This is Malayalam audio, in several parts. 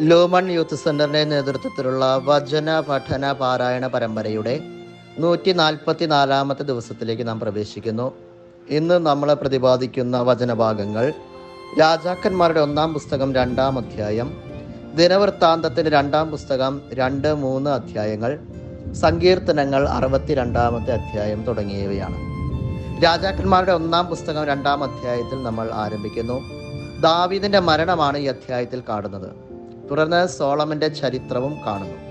ലൂമൺ യൂത്ത് സെന്ററിന്റെ നേതൃത്വത്തിലുള്ള വചന പഠന പാരായണ പരമ്പരയുടെ നൂറ്റി നാൽപ്പത്തി നാലാമത്തെ ദിവസത്തിലേക്ക് നാം പ്രവേശിക്കുന്നു. ഇന്ന് നമ്മൾ പ്രതിപാദിക്കുന്ന വചനഭാഗങ്ങൾ രാജാക്കന്മാരുടെ ഒന്നാം പുസ്തകം രണ്ടാം അധ്യായം ദിനവൃത്താന്തത്തിന്റെ രണ്ടാം പുസ്തകം രണ്ട് മൂന്ന് അധ്യായങ്ങൾ സങ്കീർത്തനങ്ങൾ അറുപത്തിരണ്ടാമത്തെ അധ്യായം തുടങ്ങിയവയാണ്. രാജാക്കന്മാരുടെ ഒന്നാം പുസ്തകം രണ്ടാം അധ്യായത്തിൽ നമ്മൾ ആരംഭിക്കുന്നു. ദാവീദിന്റെ മരണമാണ് ഈ അധ്യായത്തിൽ കാണുന്നത്. തുടർന്ന് സോളമന്റെ ചരിത്രവും കാണുന്നു.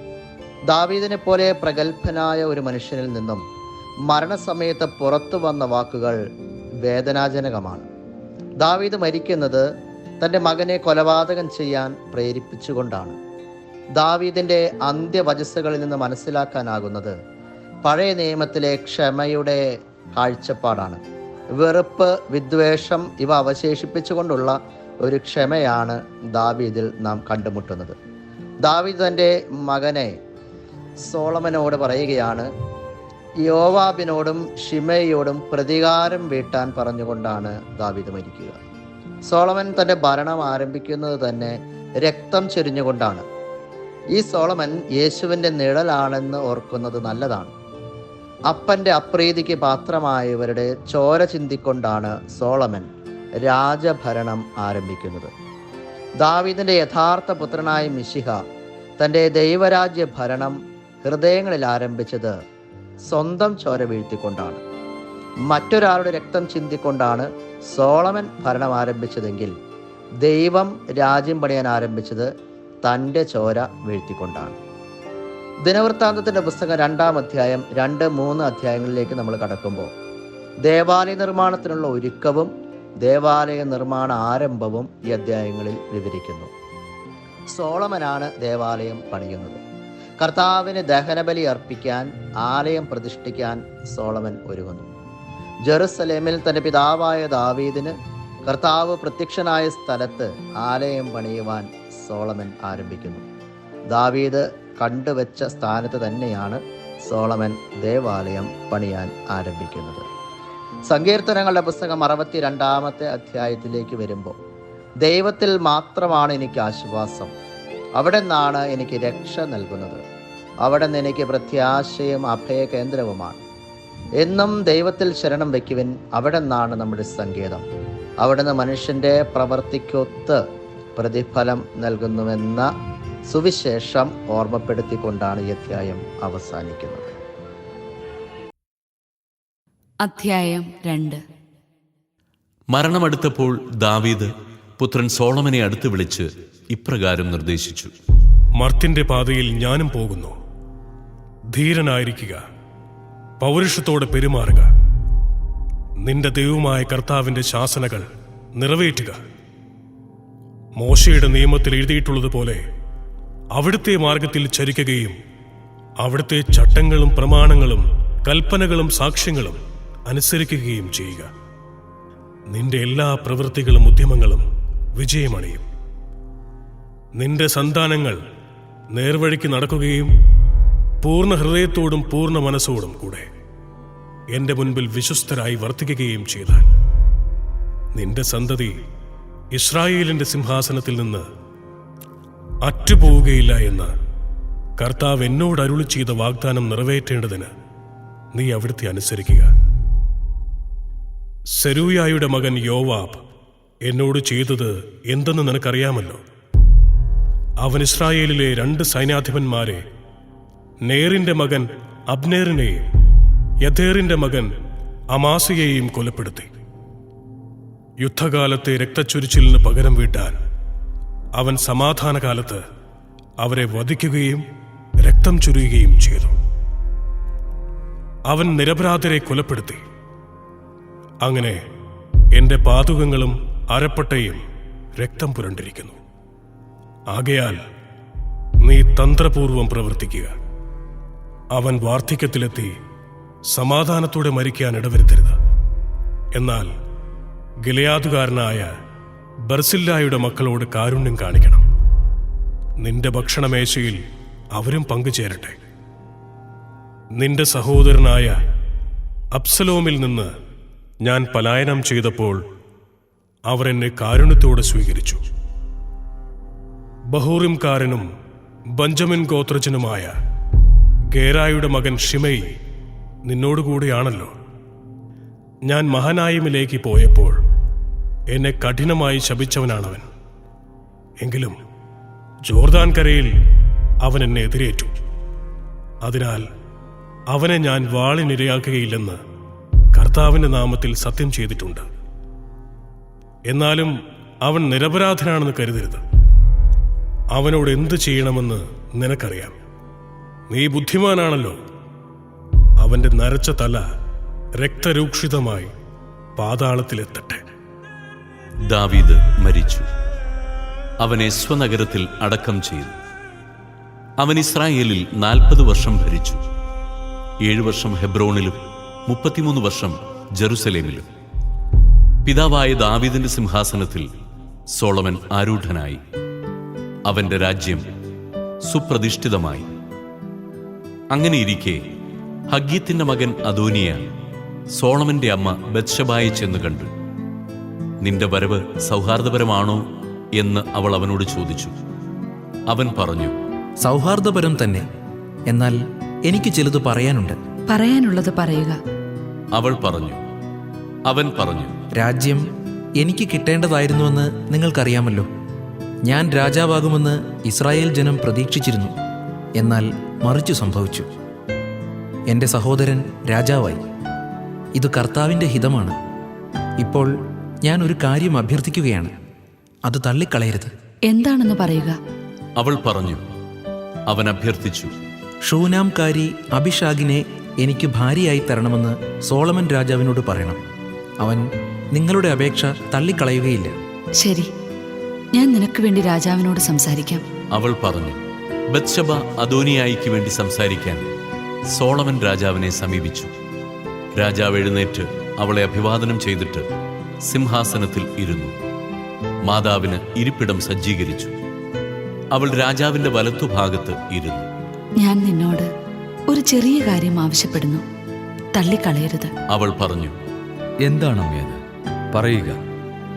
ദാവീദിനെ പോലെ പ്രഗത്ഭനായ ഒരു മനുഷ്യനിൽ നിന്നും മരണസമയത്ത് പുറത്തു വന്ന വാക്കുകൾ വേദനാജനകമാണ്. ദാവീദ് മരിക്കുന്നത് തന്റെ മകനെ കൊലപാതകം ചെയ്യാൻ പ്രേരിപ്പിച്ചുകൊണ്ടാണ്. ദാവീദിന്റെ അന്ത്യവചസ്സുകളിൽ നിന്ന് മനസ്സിലാക്കാനാകുന്നത് പഴയ നിയമത്തിലെ ക്ഷമയുടെ കാഴ്ചപ്പാടാണ്. വെറുപ്പ് വിദ്വേഷം ഇവ അവശേഷിപ്പിച്ചുകൊണ്ടുള്ള ഒരു ക്ഷമയാണ് ദാവീദിൽ നാം കണ്ടുമുട്ടുന്നത്. ദാവീദ് തന്റെ മകനെ സോളമനോട് പറയുകയാണ് യോവാബിനോടും ഷിമയോടും പ്രതികാരം വീട്ടാൻ പറഞ്ഞുകൊണ്ടാണ് ദാവീദ് മരിക്കുക. സോളമൻ തന്റെ ഭരണം ആരംഭിക്കുന്നത് തന്നെ രക്തം ചൊരിഞ്ഞുകൊണ്ടാണ്. ഈ സോളമൻ യേശുവിന്റെ നിഴലാണെന്ന് ഓർക്കുന്നത് നല്ലതാണ്. അപ്പന്റെ അപ്രീതിക്ക് പാത്രമായവരുടെ ചോര ചിന്തിക്കൊണ്ടാണ് സോളമൻ രാജഭരണം ആരംഭിക്കുന്നത്. ദാവീദിന്റെ യഥാർത്ഥ പുത്രനായ മിശിഹ തന്റെ ദൈവരാജ്യ ഭരണം ഹൃദയങ്ങളിൽ ആരംഭിച്ചത് സ്വന്തം ചോര വീഴ്ത്തിക്കൊണ്ടാണ്. മറ്റൊരാളുടെ രക്തം ചിന്തിക്കൊണ്ടാണ് സോളമൻ ഭരണം ആരംഭിച്ചതെങ്കിൽ ദൈവം രാജ്യം പണിയാൻ ആരംഭിച്ചത് തന്റെ ചോര വീഴ്ത്തിക്കൊണ്ടാണ്. ദിനവൃത്താന്തത്തിന്റെ പുസ്തകം രണ്ടാം അധ്യായം രണ്ട് മൂന്ന് അധ്യായങ്ങളിലേക്ക് നമ്മൾ കടക്കുമ്പോൾ ദേവാലയ നിർമ്മാണത്തിനുള്ള ഒരുക്കവും ദേവാലയ നിർമ്മാണ ആരംഭവും ഈ അധ്യായങ്ങളിൽ വിവരിക്കുന്നു. സോളമനാണ് ദേവാലയം പണിയുന്നത്. കർത്താവിന് ദഹനബലി അർപ്പിക്കാൻ ആലയം പ്രതിഷ്ഠിക്കാൻ സോളമൻ ഒരുങ്ങുന്നു. ജെറുസലേമിൽ തന്റെ പിതാവായ ദാവീദിന് കർത്താവ് പ്രത്യക്ഷനായ സ്ഥലത്ത് ആലയം പണിയുവാൻ സോളമൻ ആരംഭിക്കുന്നു. ദാവീദ് കണ്ടുവച്ച സ്ഥാനത്ത് തന്നെയാണ് സോളമൻ ദേവാലയം പണിയാൻ ആരംഭിക്കുന്നത്. സങ്കീർത്തനങ്ങളുടെ പുസ്തകം അറുപത്തി രണ്ടാമത്തെ അധ്യായത്തിലേക്ക് വരുമ്പോൾ ദൈവത്തിൽ മാത്രമാണ് എനിക്ക് ആശ്വാസം. അവിടെ നിന്നാണ് എനിക്ക് രക്ഷ നൽകുന്നത്. അവിടെ നിന്ന് എനിക്ക് പ്രത്യാശയും അഭയ കേന്ദ്രവുമാണ്. എന്നും ദൈവത്തിൽ ശരണം വയ്ക്കുവിൻ അവിടെ നിന്നാണ് നമ്മുടെ സങ്കേതം. അവിടെ നിന്ന് മനുഷ്യന്റെ പ്രവർത്തിക്കൊത്ത് പ്രതിഫലം നൽകുന്നുവെന്ന സുവിശേഷം ഓർമ്മപ്പെടുത്തിക്കൊണ്ടാണ് ഈ അധ്യായം അവസാനിക്കുന്നത്. അധ്യായം രണ്ട്. മരണമടുത്തപ്പോൾ ദാവീദ് പുത്രൻ സോളമനെ അടുത്ത് വിളിച്ച് ഇപ്രകാരം നിർദ്ദേശിച്ചു. മർത്തിന്റെ പാതയിൽ ഞാനും പോകുന്നു. ധീരനായിരിക്കുക. പൗരുഷത്തോടെ പെരുമാറുക. നിന്റെ ദൈവമായ കർത്താവിന്റെ ശാസനകൾ നിറവേറ്റുക. മോശയുടെ നിയമത്തിൽ എഴുതിയിട്ടുള്ളതുപോലെ അവിടുത്തെ മാർഗത്തിൽ ചരിക്കുകയും അവിടുത്തെ ചട്ടങ്ങളും പ്രമാണങ്ങളും കൽപ്പനകളും സാക്ഷ്യങ്ങളും അനുസരിക്കുകയും ചെയ്യുക. നിന്റെ എല്ലാ പ്രവൃത്തികളും ഉദ്യമങ്ങളും വിജയമണിയും. നിന്റെ സന്താനങ്ങൾ നേർവഴിക്ക് നടക്കുകയും പൂർണ ഹൃദയത്തോടും പൂർണ മനസ്സോടും കൂടെ എന്റെ മുൻപിൽ വിശ്വസ്തരായി വർത്തിക്കുകയും ചെയ്താൽ നിന്റെ സന്തതി ഇസ്രായേലിന്റെ സിംഹാസനത്തിൽ നിന്ന് അറ്റുപോവുകയില്ല എന്ന് കർത്താവ് എന്നോട് അരുളി ചെയ്ത വാഗ്ദാനം നിറവേറ്റേണ്ടതിന് നീ അവിടുത്തെ അനുസരിക്കുക. സെരൂയായുടെ മകൻ യോവാബ് എന്നോട് ചെയ്തത് എന്തെന്ന് നിനക്കറിയാമല്ലോ? അവൻ ഇസ്രായേലിലെ രണ്ട് സൈന്യാധിപന്മാരെ നേറിന്റെ മകൻ അബ്നേറിനെയും യഥേറിന്റെ മകൻ അമാസിയെയും കൊലപ്പെടുത്തി. യുദ്ധകാലത്തെ രക്തച്ചൊരിച്ചിലിന് പകരം വീട്ടാൻ അവൻ സമാധാനകാലത്ത് അവരെ വധിക്കുകയും രക്തം ചൊരിയുകയും ചെയ്തു. അവൻ നിരപരാധരെ കൊലപ്പെടുത്തി. അങ്ങനെ എന്റെ പാതുകങ്ങളും അരപ്പട്ടയും രക്തം പുരണ്ടിരിക്കുന്നു. ആകയാൽ നീ തന്ത്രപൂർവം പ്രവർത്തിക്കുക. അവൻ വാർദ്ധക്യത്തിലെത്തി സമാധാനത്തോടെ മരിക്കാൻ ഇടവരുത്തരുത്. എന്നാൽ ഗിലയാതുകാരനായ ബർസില്ലായുടെ മക്കളോട് കാരുണ്യം കാണിക്കണം. നിന്റെ ഭക്ഷണമേശയിൽ അവരും പങ്കുചേരട്ടെ. നിന്റെ സഹോദരനായ അബ്സലോമിൽ നിന്ന് ഞാൻ പലായനം ചെയ്തപ്പോൾ അവർ എന്നെ കാരുണ്യത്തോടെ സ്വീകരിച്ചു. ബഹൂറിംകാരനും ബഞ്ചമിൻ ഗോത്രജനുമായ ഗേരായുടെ മകൻ ഷിമയി നിന്നോടുകൂടിയാണല്ലോ. ഞാൻ മഹനായിമിലേക്ക് പോയപ്പോൾ എന്നെ കഠിനമായി ശപിച്ചവനാണവൻ. എങ്കിലും ജോർദാൻ കരയിൽ അവൻ എന്നെ എതിരേറ്റു. അതിനാൽ അവനെ ഞാൻ വാളിനിരയാക്കുകയില്ലെന്ന് കർത്താവിന്റെ നാമത്തിൽ സത്യം ചെയ്തിട്ടുണ്ട്. എന്നാലും അവൻ നിരപരാധനാണെന്ന് കരുതരുത്. അവനോട് എന്ത് ചെയ്യണമെന്ന് നിനക്കറിയാം. നീ ബുദ്ധിമാനാണല്ലോ. അവന്റെ നരച്ച തല രക്തരൂക്ഷിതമായി പാതാളത്തിലെത്തട്ടെ. ദാവീദ് മരിച്ചു. അവനെ സ്വനഗരത്തിൽ അടക്കം ചെയ്തു. അവൻ ഇസ്രായേലിൽ നാൽപ്പത് വർഷം ഭരിച്ചു. ഏഴു വർഷം ഹെബ്രോണിലും മുപ്പത്തിമൂന്ന് വർഷം ജെറുസലേമിലും. പിതാവായ ദാവീദിന്റെ സിംഹാസനത്തിൽ സോളമൻ ആരൂഢനായി. അവന്റെ രാജ്യം സുപ്രതിഷ്ഠിതമായി. അങ്ങനെയിരിക്കെ ഹഗ്യത്തിന്റെ മകൻ അദോനിയ സോളമന്റെ അമ്മ ബത്ഷബായെ ചെന്ന് കണ്ടു. നിന്റെ വരവ് സൗഹാർദ്ദപരമാണോ? എന്ന് അവൾ അവനോട് ചോദിച്ചു. അവൻ പറഞ്ഞു സൗഹാർദ്ദപരം തന്നെ. എന്നാൽ എനിക്ക് ചിലത് പറയാനുണ്ട്. പറയാനുള്ളത് പറയുക. അവൾ പറഞ്ഞു. അവൻ പറഞ്ഞു. രാജ്യം എനിക്ക് കിട്ടേണ്ടതായിരുന്നുവെന്ന് നിങ്ങൾക്കറിയാമല്ലോ. ഞാൻ രാജാവാകുമെന്ന് ഇസ്രായേൽ ജനം പ്രതീക്ഷിച്ചിരുന്നു. എന്നാൽ മറിച്ചു സംഭവിച്ചു. എന്റെ സഹോദരൻ രാജാവായി. ഇത് കർത്താവിന്റെ ഹിതമാണ്. ഇപ്പോൾ ഞാൻ ഒരു കാര്യം അഭ്യർത്ഥിക്കുകയാണ്. അത് തള്ളിക്കളയരുത്. എന്താണെന്ന് പറയുക? അവൾ പറഞ്ഞു. അവൻ അഭ്യർത്ഥിച്ചു. ഷൂനാംകാരി അഭിഷാഗിനെ എനിക്ക് ഭാര്യയായി തരണമെന്ന് സോളമൻ രാജാവിനോട് പറയണം. അവൻ നിങ്ങളുടെ അപേക്ഷ തള്ളിക്കളയുകയില്ല. ശരി. ഞാൻ നിനക്ക് വേണ്ടി രാജാവിനോട് സംസാരിക്കാം. അവൾ പറഞ്ഞു ബത്ശബ അദോനിയായിക്ക് വേണ്ടി സംസാരിക്കാൻ സോളമൻ രാജാവിനെ സമീപിച്ചു. രാജാവ് എഴുന്നേറ്റ് അവളെ അഭിവാദനം ചെയ്തിട്ട് സിംഹാസനത്തിൽ ഇരുന്നു. മാതാവിന് ഇരിപ്പിടം സജ്ജീകരിച്ചു. അവൾ രാജാവിന്റെ വലത്തുഭാഗത്ത് ഇരുന്നു. ഞാൻ നിന്നോട് ഒരു ചെറിയ കാര്യം ആവശ്യപ്പെടുന്നു. തള്ളിക്കളയരുത്. അവൾ പറഞ്ഞു എന്താണ് അമ്മയത് പറയുക.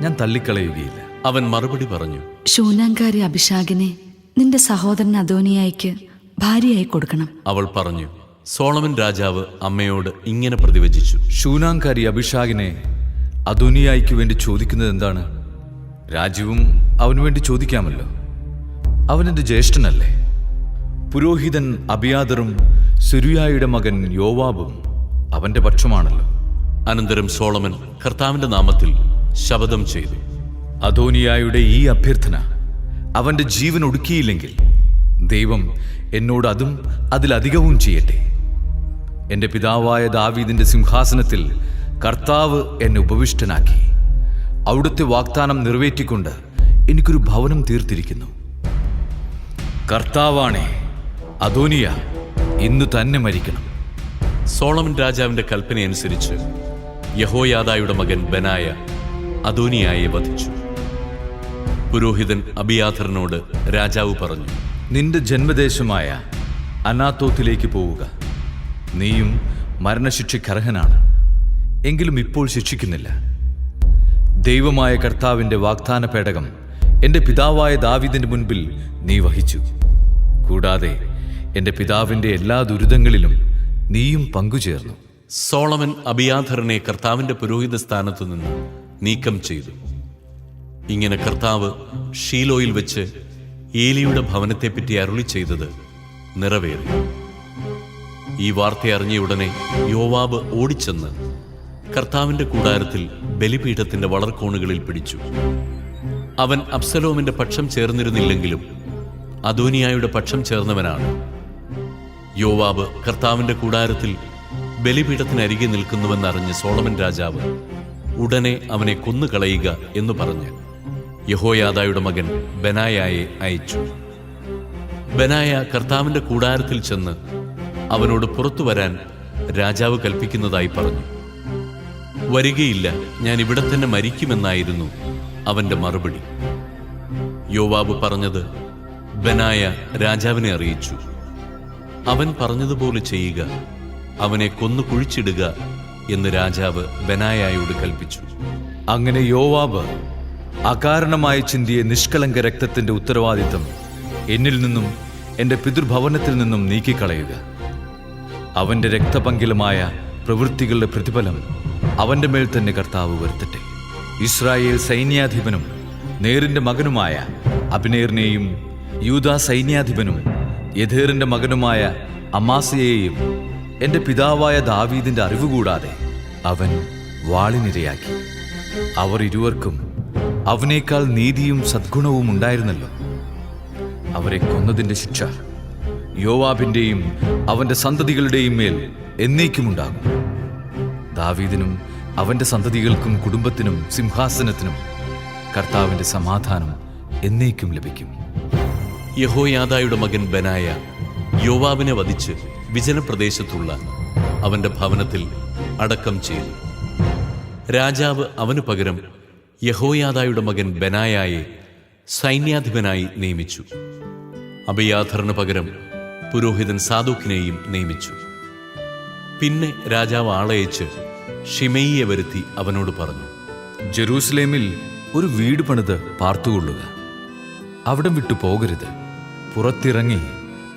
ഞാൻ തള്ളിക്കളയുകയില്ല. അവൻ മറുപടി പറഞ്ഞു ശൂനാങ്കാരി അഭിഷാകിനെ നിന്റെ സഹോദരൻ അദോനിയായിക്ക് ഭാര്യയായി കൊടുക്കണം. അവൾ പറഞ്ഞു സോളമൻ രാജാവ് അമ്മയോട് ഇങ്ങനെ പ്രതിവചിച്ചു. ശൂനാങ്കാരി അഭിഷാകിനെ അധോനിയായിക്ക് വേണ്ടി ചോദിക്കുന്നത് എന്താണ്? രാജ്യവും അവന് വേണ്ടി ചോദിക്കാമല്ലോ. അവനെന്റെ ജ്യേഷ്ഠനല്ലേ? പുരോഹിതൻ അബിയാദറും സുരുയായുടെ മകൻ യോവാബും അവന്റെ പക്ഷമാണല്ലോ. അനന്തരം സോളമൻ കർത്താവിന്റെ നാമത്തിൽ ശപഥം ചെയ്തു. അധോനിയായുടെ ഈ അഭ്യർത്ഥന അവന്റെ ജീവൻ ഒടുക്കിയില്ലെങ്കിൽ ദൈവം എന്നോട് അതും അതിലധികവും ചെയ്യട്ടെ. എന്റെ പിതാവായ ദാവീദിന്റെ സിംഹാസനത്തിൽ കർത്താവ് എന്നെ ഉപവിഷ്ടനാക്കി. അവിടുത്തെ വാഗ്ദാനം നിറവേറ്റിക്കൊണ്ട് എനിക്കൊരു ഭവനം തീർത്തിരിക്കുന്നു. കർത്താവാണേ അദോനിയ ഇന്ന് തന്നെ മരിക്കണം. സോളമൻ രാജാവിന്റെ കൽപ്പനയനുസരിച്ച് യഹോയാദായുടെ മകൻ ബനായ അദോനിയായെ വധിച്ചു. പുരോഹിതൻ അബിയാഥറിനോട് രാജാവ് പറഞ്ഞു നിന്റെ ജന്മദേശമായ അനാത്തോത്തിലേക്ക് പോവുക. നീയും മരണശിക്ഷയ്ക്കർഹനാണ്. എങ്കിലും ഇപ്പോൾ ശിക്ഷിക്കുന്നില്ല. ദൈവമായ കർത്താവിന്റെ വാഗ്ദാന പേടകം എന്റെ പിതാവായ ദാവിദിന്റെ മുൻപിൽ നീ വഹിച്ചു. കൂടാതെ എന്റെ പിതാവിന്റെ എല്ലാ ദുരിതങ്ങളിലും നീയും പങ്കുചേർന്നു. സോളമൻ അബിയാധറിനെ കർത്താവിന്റെ പുരോഹിത സ്ഥാനത്തു നിന്ന് നീക്കം ചെയ്തു. ഇങ്ങനെ കർത്താവ് ഷീലോയിൽ വെച്ച് ഏലിയുടെ ഭവനത്തെപ്പറ്റി അരുളി ചെയ്തത് നിറവേറി. ഈ വാർത്ത അറിഞ്ഞ ഉടനെ യോവാബ് ഓടിച്ചെന്ന് കർത്താവിന്റെ കൂടാരത്തിൽ ബലിപീഠത്തിന്റെ വളർക്കോണുകളിൽ പിടിച്ചു. അവൻ അബ്സലോമിന്റെ പക്ഷം ചേർന്നിരുന്നില്ലെങ്കിലും അദോനിയായുടെ പക്ഷം ചേർന്നവനാണ്. യോവാബ് കർത്താവിന്റെ കൂടാരത്തിൽ ബലിപീഠത്തിനരികെ നിൽക്കുന്നുവെന്നറിഞ്ഞ് സോളമൻ രാജാവ് ഉടനെ അവനെ കൊന്നുകളയുക എന്ന് പറഞ്ഞ് യഹോയാദായുടെ മകൻ ബനായായെ അയച്ചു. ബനായ കർത്താവിന്റെ കൂടാരത്തിൽ ചെന്ന് അവനോട് പുറത്തു വരാൻ രാജാവ് കൽപ്പിക്കുന്നതായി പറഞ്ഞു. വരികയില്ല ഞാൻ ഇവിടെ തന്നെ മരിക്കുമെന്നായിരുന്നു അവന്റെ മറുപടി. യോവാബ് പറഞ്ഞത് ബനായ രാജാവിനെ അറിയിച്ചു. അവൻ പറഞ്ഞതുപോലെ ചെയ്യുക അവനെ കൊന്നു കുഴിച്ചിടുക എന്ന് രാജാവ് ബനായായോട് കൽപ്പിച്ചു. അങ്ങനെ യോവാബ് അകാരണമായി ചിന്തിയ നിഷ്കളങ്ക രക്തത്തിന്റെ ഉത്തരവാദിത്തം എന്നിൽ നിന്നും എന്റെ പിതൃഭവനത്തിൽ നിന്നും നീക്കിക്കളയുക. അവന്റെ രക്തപങ്കിലമായ പ്രവൃത്തികളുടെ പ്രതിഫലം അവന്റെ മേൽ തന്നെ കർത്താവ് വരുത്തട്ടെ. ഇസ്രായേൽ സൈന്യാധിപനും നേരിന്റെ മകനുമായ അഭിനേറിനെയും യൂദാ സൈന്യാധിപനും യഥേറിന്റെ മകനുമായ അമാസയെയും എന്റെ പിതാവായ ദാവീദിന്റെ അറിവുകൂടാതെ അവൻ വാളിനിരയാക്കി. അവർ ഇരുവർക്കും അവനേക്കാൾ നീതിയും സദ്ഗുണവും ഉണ്ടായിരുന്നല്ലോ. അവരെ കൊന്നതിന്റെ ശിക്ഷ യോവാബിന്റെയും അവന്റെ സന്തതികളുടെയും മേൽ എന്നേക്കുമുണ്ടാകും. ദാവീദിനും അവന്റെ സന്തതികൾക്കും കുടുംബത്തിനും സിംഹാസനത്തിനും കർത്താവിന്റെ സമാധാനം എന്നേക്കും ലഭിക്കും. യഹോയാദായുടെ മകൻ ബനായ യോവാബിനെ വധിച്ച് വിജനപ്രദേശത്തുള്ള അവന്റെ ഭവനത്തിൽ അടക്കം ചെയ്തു. രാജാവ് അവനു പകരം യഹോയാദായുടെ മകൻ ബനായയെ സൈന്യാധിപനായി നിയമിച്ചു. അബയാഥറിന് പകരം പുരോഹിതൻ സാദൂക്കിനെയും നിയമിച്ചു. പിന്നെ രാജാവ് ആളയച്ച് ഷിമയിയെ വരുത്തി അവനോട് പറഞ്ഞു ജെറൂസലേമിൽ ഒരു വീട് പണിത് പാർത്തുകൊള്ളുക. അവിടം വിട്ടു പോകരുത്. പുറത്തിറങ്ങി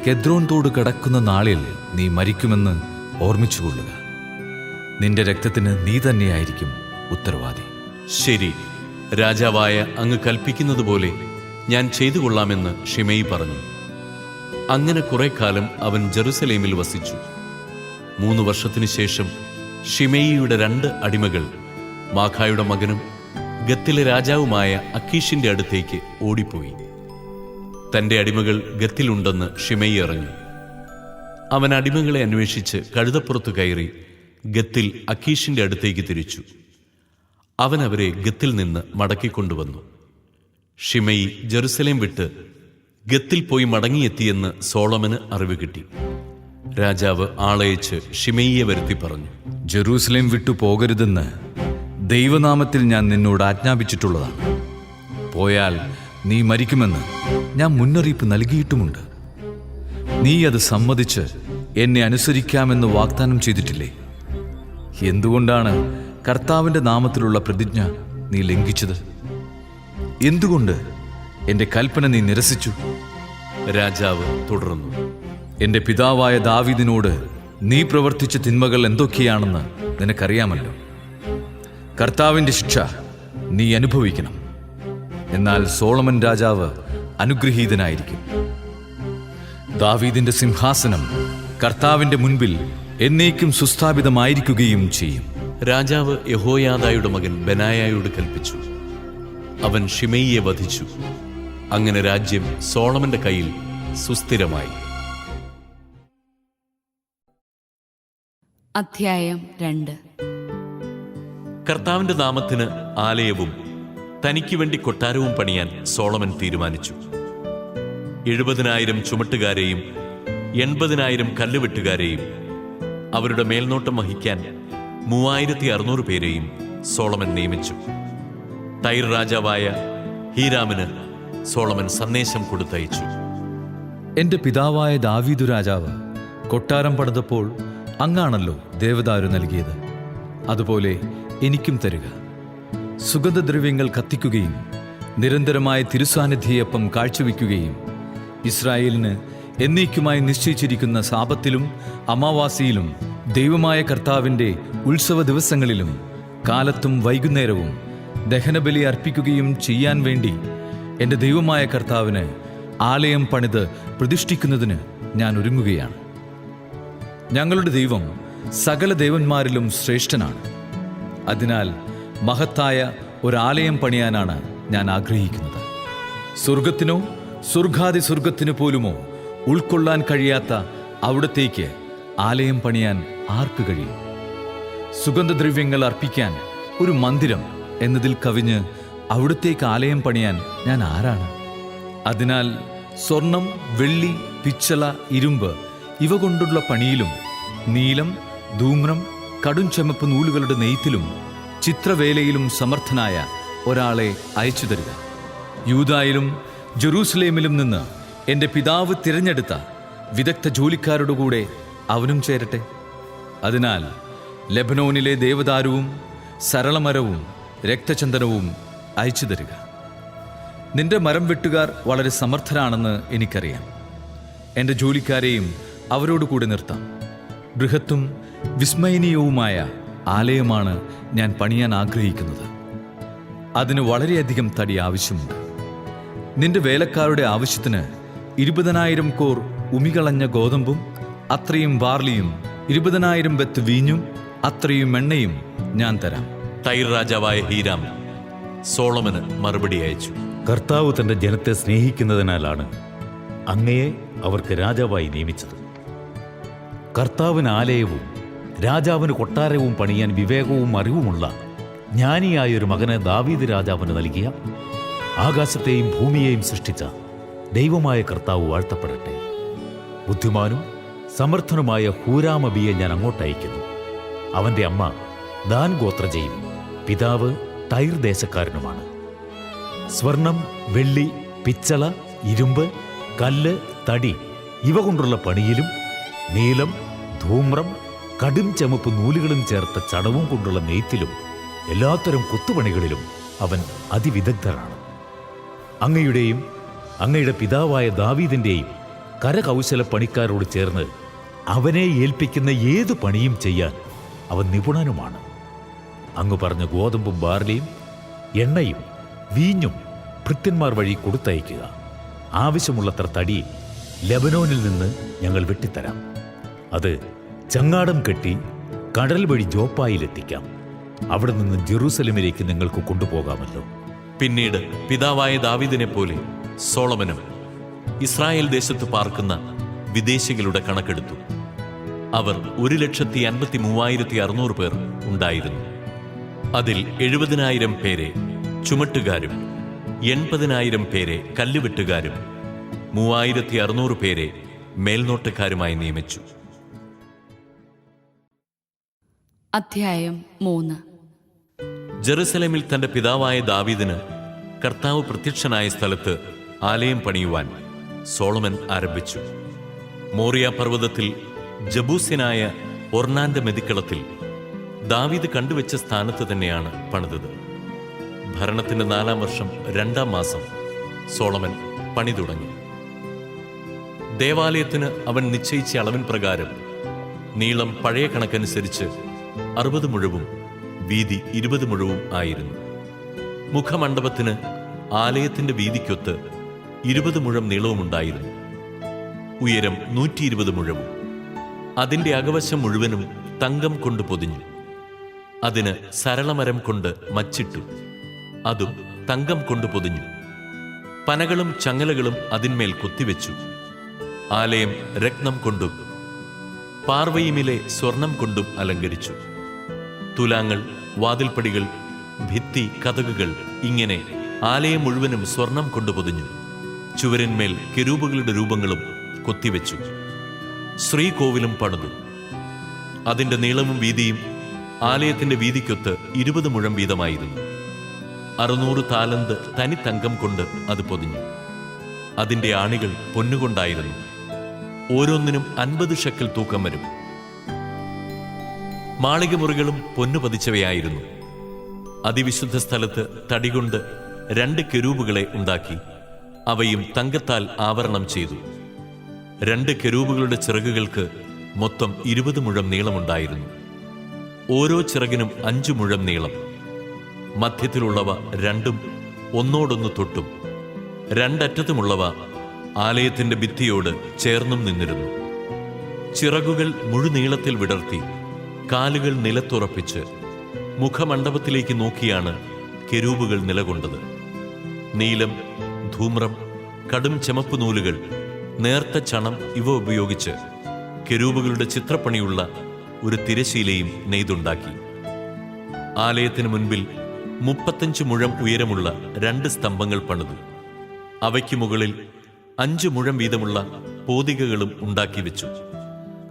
കെദ്രോൻ തോട് കടക്കുന്ന നാളിൽ നീ മരിക്കുമെന്ന് ഓർമ്മിച്ചുകൊള്ളുക. നിന്റെ രക്തത്തിന് നീ തന്നെയായിരിക്കും ഉത്തരവാദി. ശരി. രാജാവായ അങ്ങ് കൽപ്പിക്കുന്നതുപോലെ ഞാൻ ചെയ്തു കൊള്ളാമെന്ന് ഷിമയി പറഞ്ഞു. അങ്ങനെ കുറെ കാലം അവൻ ജെറുസലേമിൽ വസിച്ചു. മൂന്ന് വർഷത്തിനു ശേഷം ഷിമയിയുടെ രണ്ട് അടിമകൾ മാഖായുടെ മകനും ഗത്തിലെ രാജാവുമായ അക്കീഷിന്റെ അടുത്തേക്ക് ഓടിപ്പോയി. തന്റെ അടിമകൾ ഗത്തിലുണ്ടെന്ന് ഷിമയി അറിഞ്ഞു. അവൻ അടിമകളെ അന്വേഷിച്ച് കഴുതപ്പുറത്ത് കയറി ഗത്തിൽ അക്കീഷിന്റെ അടുത്തേക്ക് തിരിച്ചു. അവൻ അവരെ ഗത്തിൽ നിന്ന് മടക്കിക്കൊണ്ടുവന്നു. ഷിമയി ജെറുസലേം വിട്ട് ഗത്തിൽ പോയി മടങ്ങിയെത്തിയെന്ന് സോളമന് അറിവ് കിട്ടി. രാജാവ് ആളയച്ച് ഷിമയിയെ വരുത്തി പറഞ്ഞു ജെറൂസലേം വിട്ടു പോകരുതെന്ന് ദൈവനാമത്തിൽ ഞാൻ നിന്നോട് ആജ്ഞാപിച്ചിട്ടുള്ളതാണ്. പോയാൽ നീ മരിക്കുമെന്ന് ഞാൻ മുന്നറിയിപ്പ് നൽകിയിട്ടുമുണ്ട്. നീ അത് സമ്മതിച്ച് എന്നെ അനുസരിക്കാമെന്ന് വാഗ്ദാനം ചെയ്തിട്ടില്ലേ? എന്തുകൊണ്ടാണ് കർത്താവിന്റെ നാമത്തിലുള്ള പ്രതിജ്ഞ നീ ലംഘിച്ചത്? എന്തുകൊണ്ട് എന്റെ കൽപ്പന നീ നിരസിച്ചു? രാജാവ് തുടർന്നു. എന്റെ പിതാവായ ദാവിദിനോട് നീ പ്രവർത്തിച്ച തിന്മകൾ എന്തൊക്കെയാണെന്ന് നിനക്കറിയാമല്ലോ. കർത്താവിന്റെ ശിക്ഷ നീ അനുഭവിക്കണം. എന്നാൽ സോളമൻ രാജാവ് അനുഗ്രഹീതനായിരിക്കും. ദാവീദിന്റെ സിംഹാസനം കർത്താവിന്റെ മുൻപിൽ എന്നേക്കും സുസ്ഥാപിതമായിരിക്കുകയും ചെയ്യും. രാജാവ് യഹോയാദായുടെ മകൻ ബനായായോട് കൽപ്പിച്ചു. അവൻ ഷിമയിയെ വധിച്ചു. അങ്ങനെ രാജ്യം സോളമന്റെ കയ്യിൽ സുസ്ഥിരമായി. അധ്യായം രണ്ട്. കർത്താവിന്റെ നാമത്തിന് ആലയവും തനിക്ക് വേണ്ടി കൊട്ടാരവും പണിയാൻ സോളമൻ തീരുമാനിച്ചു. എഴുപതിനായിരം ചുമട്ടുകാരെയും എൺപതിനായിരം കല്ലുവെട്ടുകാരെയും അവരുടെ മേൽനോട്ടം വഹിക്കാൻ മൂവായിരത്തി അറുന്നൂറ് പേരെയും സോളമൻ നിയമിച്ചു. തൈർ രാജാവായ ഹീരാമിന് സോളമൻ സന്ദേശം കൊടുത്തയച്ചു. എന്റെ പിതാവായ ദാവീദു രാജാവ് കൊട്ടാരം പണിതപ്പോൾ അങ്ങാണല്ലോ ദേവദാരു നൽകിയത്. അതുപോലെ എനിക്കും തരിക. സുഗന്ധദ്രവ്യങ്ങൾ കത്തിക്കുകയും നിരന്തരമായ തിരുസാന്നിധ്യയപ്പം കാഴ്ചവെക്കുകയും ഇസ്രായേലിന് എന്നേക്കുമായി നിശ്ചയിച്ചിരിക്കുന്ന സാപത്തിലും അമാവാസിയിലും ദൈവമായ കർത്താവിന്റെ ഉത്സവ ദിവസങ്ങളിലും കാലത്തും വൈകുന്നേരവും ദഹനബലി അർപ്പിക്കുകയും ചെയ്യാൻ വേണ്ടി എന്റെ ദൈവമായ കർത്താവിന് ആലയം പണിത് പ്രതിഷ്ഠിക്കുന്നതിന് ഞാൻ ഒരുങ്ങുകയാണ്. ഞങ്ങളുടെ ദൈവം സകല ദേവന്മാരിലും ശ്രേഷ്ഠനാണ്. അതിനാൽ മഹത്തായ ഒരാലയം പണിയാനാണ് ഞാൻ ആഗ്രഹിക്കുന്നത്. സ്വർഗത്തിനോ സ്വർഗാതി സ്വർഗത്തിനു പോലുമോ ഉൾക്കൊള്ളാൻ കഴിയാത്ത അവിടത്തേക്ക് ആലയം പണിയാൻ ആർക്ക് കഴിയും? സുഗന്ധദ്രവ്യങ്ങൾ അർപ്പിക്കാൻ ഒരു മന്ദിരം എന്നതിൽ കവിഞ്ഞ് അവിടത്തേക്ക് ആലയം പണിയാൻ ഞാൻ ആരാണ്? അതിനാൽ സ്വർണം വെള്ളി പിച്ചള ഇരുമ്പ് ഇവ കൊണ്ടുള്ള പണിയിലും നീലം ധൂമ്രം കടും ചെമ്മപ്പ് നൂലുകളുടെ നെയ്ത്തിലും ചിത്രവേലയിലും സമർത്ഥനായ ഒരാളെ അയച്ചു തരിക. യൂതായിലും ജെറൂസലേമിലും നിന്ന് എന്റെ പിതാവ് തിരഞ്ഞെടുത്ത വിദഗ്ധ ജോലിക്കാരുടെ കൂടെ അവനും ചേരട്ടെ. അതിനാൽ ലബനോനിലെ ദേവദാരുവും സരളമരവും രക്തചന്ദനവും അയച്ചു തരിക. നിന്റെ മരം വെട്ടുകാർ വളരെ സമർത്ഥരാണെന്ന് എനിക്കറിയാം. എന്റെ ജോലിക്കാരെയും അവരോട് കൂടെ നിർത്താം. ബൃഹത്തും വിസ്മയനീയവുമായ ആലയമാണ് ഞാൻ പണിയാൻ ആഗ്രഹിക്കുന്നത്. അതിന് വളരെയധികം തടി ആവശ്യമുണ്ട്. നിന്റെ വേലക്കാരുടെ ആവശ്യത്തിന് ഇരുപതിനായിരം കോർ ഉമികളഞ്ഞ ഗോതമ്പും അത്രയും വാർലിയും ഇരുപതിനായിരം ബത്ത് വീഞ്ഞും അത്രയും എണ്ണയും ഞാൻ തരാം. തൈർ രാജാവായ ഹീരാം സോളമന് മറുപടി അയച്ചു. കർത്താവ് തന്റെ ജനത്തെ സ്നേഹിക്കുന്നതിനാലാണ് അങ്ങയെ അവർക്ക് രാജാവായി നിയമിച്ചത്. കർത്താവിന് ആലയവും രാജാവിന് കൊട്ടാരവും പണിയാൻ വിവേകവും അറിവുമുള്ള ജ്ഞാനിയായൊരു മകന് ദാവീദ് രാജാവിന് നൽകിയ ആകാശത്തെയും ഭൂമിയെയും സൃഷ്ടിച്ച ദൈവമായ കർത്താവ് വാഴ്ത്തപ്പെടട്ടെ. ബുദ്ധിമാനും സമർത്ഥനുമായ ഹൂരാമബിയെ ഞാൻ അങ്ങോട്ടയക്കുന്നു അവന്റെ അമ്മ ദാൻ ഗോത്രജയും പിതാവ് തൈർ ദേശക്കാരനുമാണ്. സ്വർണം വെള്ളി പിച്ചള ഇരുമ്പ് കല്ല് തടി ഇവ കൊണ്ടുള്ള പണിയിലും നീലം ധൂമ്രം കടും ചമപ്പ് നൂലുകളും ചേർത്ത ചടവും കൊണ്ടുള്ള നെയ്ത്തിലും എല്ലാത്തരം കൊത്തുപണികളിലും അവൻ അതിവിദഗ്ധനാണ്. അങ്ങയുടെയും അങ്ങയുടെ പിതാവായ ദാവീദിന്റെയും കരകൗശല പണിക്കാരോട് ചേർന്ന് അവനെ ഏൽപ്പിക്കുന്ന ഏത് പണിയും ചെയ്യാൻ അവൻ നിപുണനുമാണ്. അങ്ങ് പറഞ്ഞ ഗോതമ്പും ബാർലിയും എണ്ണയും വീഞ്ഞും ഭൃത്യന്മാർ വഴി കൊടുത്തയക്കുക. ആവശ്യമുള്ളത്ര തടി ലെബനോനിൽ നിന്ന് ഞങ്ങൾ വെട്ടിത്തരാം. അത് ചങ്ങാടം കെട്ടി കടൽ വഴി ജോപ്പായിലെത്തിക്കാം. അവിടെ നിന്ന് ജെറൂസലമിലേക്ക് നിങ്ങൾക്ക് കൊണ്ടുപോകാമല്ലോ. പിന്നീട് പിതാവായ ദാവിദിനെ പോലെ സോളമനും ഇസ്രായേൽ ദേശത്ത് പാർക്കുന്ന വിദേശികളുടെ കണക്കെടുത്തു. അവർ ഒരു ലക്ഷത്തി അൻപത്തി മൂവായിരത്തി അറുന്നൂറ് പേർ ഉണ്ടായിരുന്നു. അതിൽ എഴുപതിനായിരം പേരെ ചുമട്ടുകാരും എൺപതിനായിരം പേരെ കല്ലുവെട്ടുകാരും മൂവായിരത്തി അറുന്നൂറ് പേരെ മേൽനോട്ടക്കാരുമായി നിയമിച്ചു. അധ്യായം മൂന്ന്. ജെറുസലേമിൽ തന്റെ പിതാവായ ദാവീദിന് കർത്താവ് പ്രത്യക്ഷനായ സ്ഥലത്ത് ആലയം പണിയുവാൻ സോളമൻ ആരംഭിച്ചു. മോറിയ പർവതത്തിൽ ജബൂസിനായ ഒർണാന്റെ മെതിക്കളത്തിൽ ദാവീദ് കണ്ടുവച്ച സ്ഥാനത്ത് തന്നെയാണ് പണിതത്. ഭരണത്തിന്റെ നാലാം വർഷം രണ്ടാം മാസം സോളമൻ പണി തുടങ്ങി. ദേവാലയത്തിന് അവൻ നിശ്ചയിച്ച അളവിൻ പ്രകാരം നീളം പഴയ കണക്കനുസരിച്ച് അറുപത് മുഴവും വീതി ഇരുപത് മുഴവും ആയിരുന്നു. മുഖമണ്ഡപത്തിന് ആലയത്തിന്റെ വീതിക്കൊത്ത് ഇരുപത് മുഴം നീളവുമുണ്ടായിരുന്നു. ഉയരം നൂറ്റി ഇരുപത് മുഴവും. അതിന്റെ അകവശം മുഴുവനും തങ്കം കൊണ്ട് പൊതിഞ്ഞു. അതിന് സരളമരം കൊണ്ട് മച്ചിട്ടു. അതും തങ്കം കൊണ്ട് പൊതിഞ്ഞു. പനകളും ചങ്ങലകളും അതിന്മേൽ കൊത്തിവെച്ചു. ആലയം രത്നം കൊണ്ടും പാർവയിമിലെ സ്വർണം കൊണ്ടും അലങ്കരിച്ചു. തുലാങ്ങൾ വാതിൽപ്പടികൾ ഭിത്തി കഥകുകൾ ഇങ്ങനെ ആലയം മുഴുവനും സ്വർണം കൊണ്ടു പൊതിഞ്ഞു. ചുവരന്മേൽ കെരൂപുകളുടെ രൂപങ്ങളും കൊത്തിവെച്ചു. ശ്രീകോവിലും പണിതു. അതിന്റെ നീളവും വീതിയും ആലയത്തിന്റെ വീതിക്കൊത്ത് ഇരുപത് മുഴം വീതമായിരുന്നു. അറുന്നൂറ് താലന്ത് തനി തങ്കം കൊണ്ട് അത് പൊതിഞ്ഞു. അതിന്റെ ആണികൾ പൊന്നുകൊണ്ടായിരുന്നു. ഓരോന്നിനും അൻപത് ഷക്കൽ തൂക്കം വരും. മാളിക മുറികളും പൊന്നു പതിച്ചവയായിരുന്നു. അതിവിശുദ്ധ സ്ഥലത്ത് തടികൊണ്ട് രണ്ട് കെരൂബുകളെ ഉണ്ടാക്കി അവയും തങ്കത്താൽ ആവരണം ചെയ്തു. രണ്ട് കെരൂബുകളുടെ ചിറകുകൾക്ക് മൊത്തം ഇരുപത് മുഴം നീളമുണ്ടായിരുന്നു. ഓരോ ചിറകിനും അഞ്ചു മുഴം നീളം. മധ്യത്തിലുള്ളവ രണ്ടും ഒന്നോടൊന്ന് തൊട്ടും. രണ്ടറ്റത്തുമുള്ളവ ആലയത്തിന്റെ ഭിത്തിയോട് ചേർന്നും നിന്നിരുന്നു. ചിറകുകൾ മുഴുനീളത്തിൽ വിടർത്തി കാലുകൾ നിലത്തുറപ്പിച്ച് മുഖമണ്ഡപത്തിലേക്ക് നോക്കിയാണ് കെരൂബുകൾ നിലകൊണ്ടത്. നീലം ധൂമ്രം കടും ചെമപ്പ് നൂലുകൾ നേർത്ത ചണം ഇവ ഉപയോഗിച്ച് കെരൂബുകളുടെ ചിത്രപ്പണിയുള്ള ഒരു തിരശീലയും നെയ്തുണ്ടാക്കി. ആലയത്തിന് മുൻപിൽ മുപ്പത്തഞ്ച് മുഴം ഉയരമുള്ള രണ്ട് സ്തംഭങ്ങൾ പണിതു. അവയ്ക്ക് മുകളിൽ അഞ്ച് മുഴം വീതമുള്ള പോതികകളും ഉണ്ടാക്കി വെച്ചു.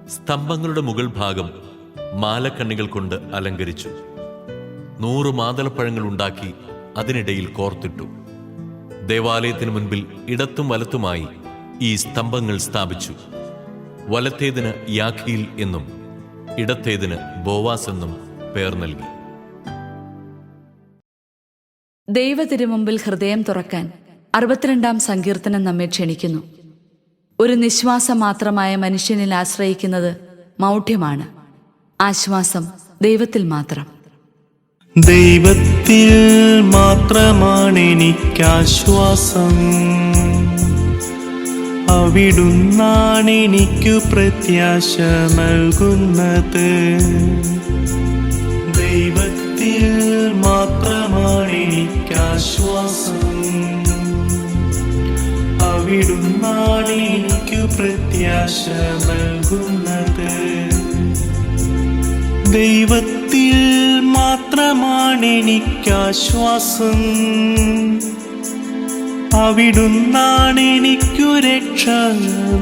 സ്തംഭങ്ങളുടെ മുകൾ ഭാഗം മാലക്കണ്ണികൾ കൊണ്ട് അലങ്കരിച്ചു. നൂറ് മാതളപ്പഴങ്ങൾ ഉണ്ടാക്കി അതിനിടയിൽ കോർത്തിട്ടു. ദേവാലയത്തിന് മുൻപിൽ ഇടത്തും വലത്തുമായി ഈ സ്തംഭങ്ങൾ സ്ഥാപിച്ചു. വലത്തേതിന് യാഖീൽ എന്നും ഇടത്തേതിന് ബോവാസ് എന്നും പേർ നൽകി. ദൈവ തിരുമുമ്പിൽ ഹൃദയം തുറക്കാൻ അറുപത്തിരണ്ടാം സങ്കീർത്തനം നമ്മെ ക്ഷണിക്കുന്നു. ഒരു നിശ്വാസം മാത്രമായ മനുഷ്യനിൽ ആശ്രയിക്കുന്നത് മൗഢ്യമാണ്. ആശ്വാസം ദൈവത്തിൽ മാത്രം. ദൈവത്തിൽ മാത്രമാണ് എനിക്കാശ്വാസം അവിടുന്നാണ് എനിക്കു പ്രത്യാശ നൽകുന്നത്. ദൈവത്തിൽ മാത്രമാണ് എനിക്കാശ്വാസം അവിടുന്നാണ് എനിക്കു പ്രത്യാശ നൽകുന്നത്. ദൈവത്തിൽ മാത്രമാണ് എനിക്കാശ്വാസം അവിടുന്നാണ് എനിക്കു രക്ഷ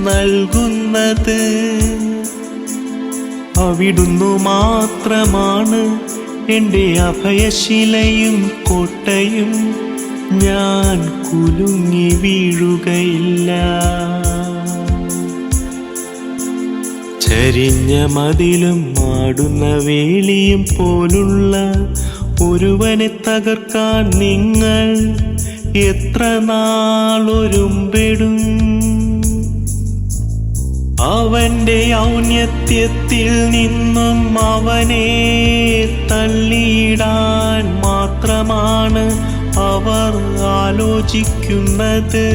നൽകുന്നത്. അവിടുന്നു മാത്രമാണ് എന്റെ അഭയശിലയും കോട്ടയും. ഞാൻ കുലുങ്ങി വീഴുകയില്ല. ചരിഞ്ഞ മതിലും മാടുന്ന വേലിയും പോലുള്ള ഒരുവനെ തകർക്കാൻ നിങ്ങൾ എത്ര നാളൊരുമ്പെടും അവന്റെ ഔന്നത്യത്തിൽ നിന്നും അവനെ തള്ളിയിടാൻ മാത്രമാണ് അവർ ആലോചിക്കുന്നത്.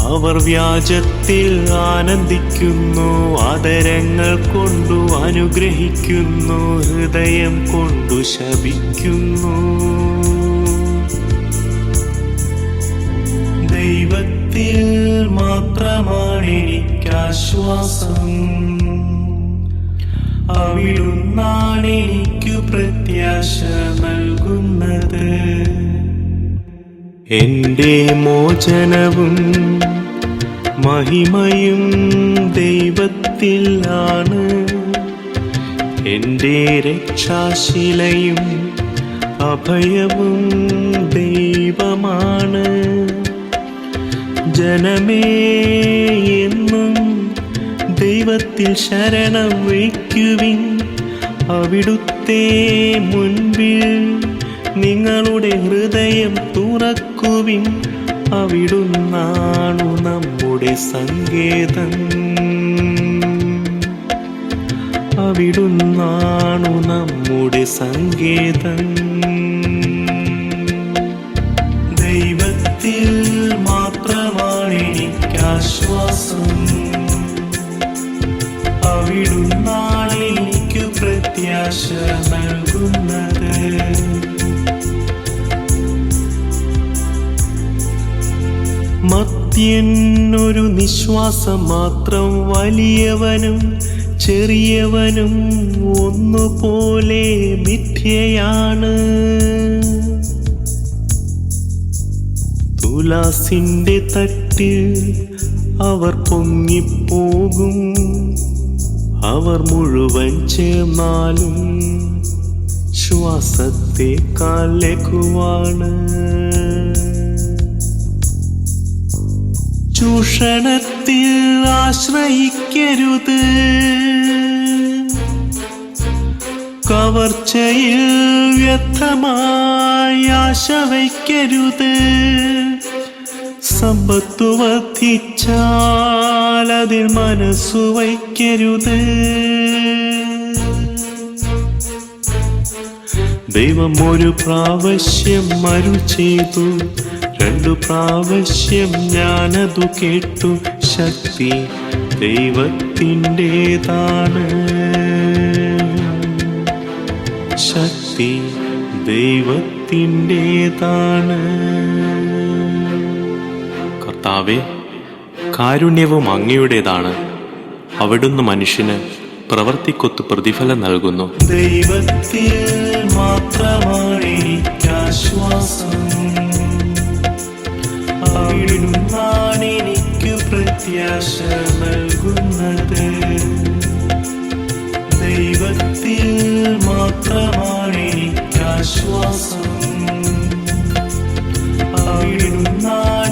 അവർ വ്യാജത്തിൽ ആനന്ദിക്കുന്നു ആദരങ്ങൾ കൊണ്ടു അനുഗ്രഹിക്കുന്നു ഹൃദയം കൊണ്ടു ശപിക്കുന്നു. ദൈവത്തിൽ മാത്രമാണ് എനിക്കാശ്വാസം അവിടുന്നാണ് എനിക്ക് പ്രത്യാശ നൽകുന്നത്. എന്റെ മോചനവും മഹിമയും ദൈവത്തിലാണ്. എന്റെ രക്ഷാശിലയും അഭയവും ദൈവമാണ്. ജനമേ എന്നും ദൈവത്തിൽ ശരണം വയ്ക്കുവിൻ. അവിടുത്തെ മുൻപിൽ നിങ്ങളുടെ ഹൃദയം തുറക്കുവിൻ. അവിടുന്നാണു നമ്മുടെ സങ്കേതം. അവിടുന്നാണു നമ്മുടെ സങ്കേതം. ദൈവത്തിൽ മാത്രമാണ് എനിക്കാശ്വാസം അവിടുന്നാണ് പ്രത്യാശ നൽകുന്നത് മത്യനൊരു നിശ്വാസം മാത്രം വലിയവനും ചെറിയവനും ഒന്നുപോലെ മിഥ്യയാണ്. തുലാസിന്റെ തട്ടിൽ അവർ പൊങ്ങിപ്പോകും. അവർ മുഴുവൻ ചേർന്നാലും ശ്വാസത്തെ ലഘുവാണ് ചൂഷണത്തിൽ ആശ്രയിക്കരുത്. കവർച്ചയിൽ വ്യക്തമായി ആശ വയ്ക്കരുത് സമ്പത്തു വർദ്ധിച്ചാൽ അതിൽ മനസ്സു വയ്ക്കരുത്. ദൈവം ഒരു പ്രാവശ്യം മരു ചെയ്തു രണ്ടു പ്രാവശ്യം ഞാനതു കേട്ടു. ശക്തി ദൈവത്തിന്റെതാണ്. ശക്തി ദൈവത്തിന്റെതാണ്. കർത്താവെ കാരുണ്യവും അങ്ങയുടേതാണ്. അവിടുന്ന് മനുഷ്യന് പ്രവർത്തിക്കൊത്ത് പ്രതിഫലം നൽകുന്നു. ദൈവത്തിൽ മാത്രമാണ് ആശ്വാസം അവിടുന്നാണ് പ്രത്യാശ ദൈവത്തിൽ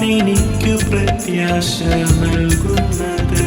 എനിക്ക് പ്രത്യാശ നൽകുന്നത്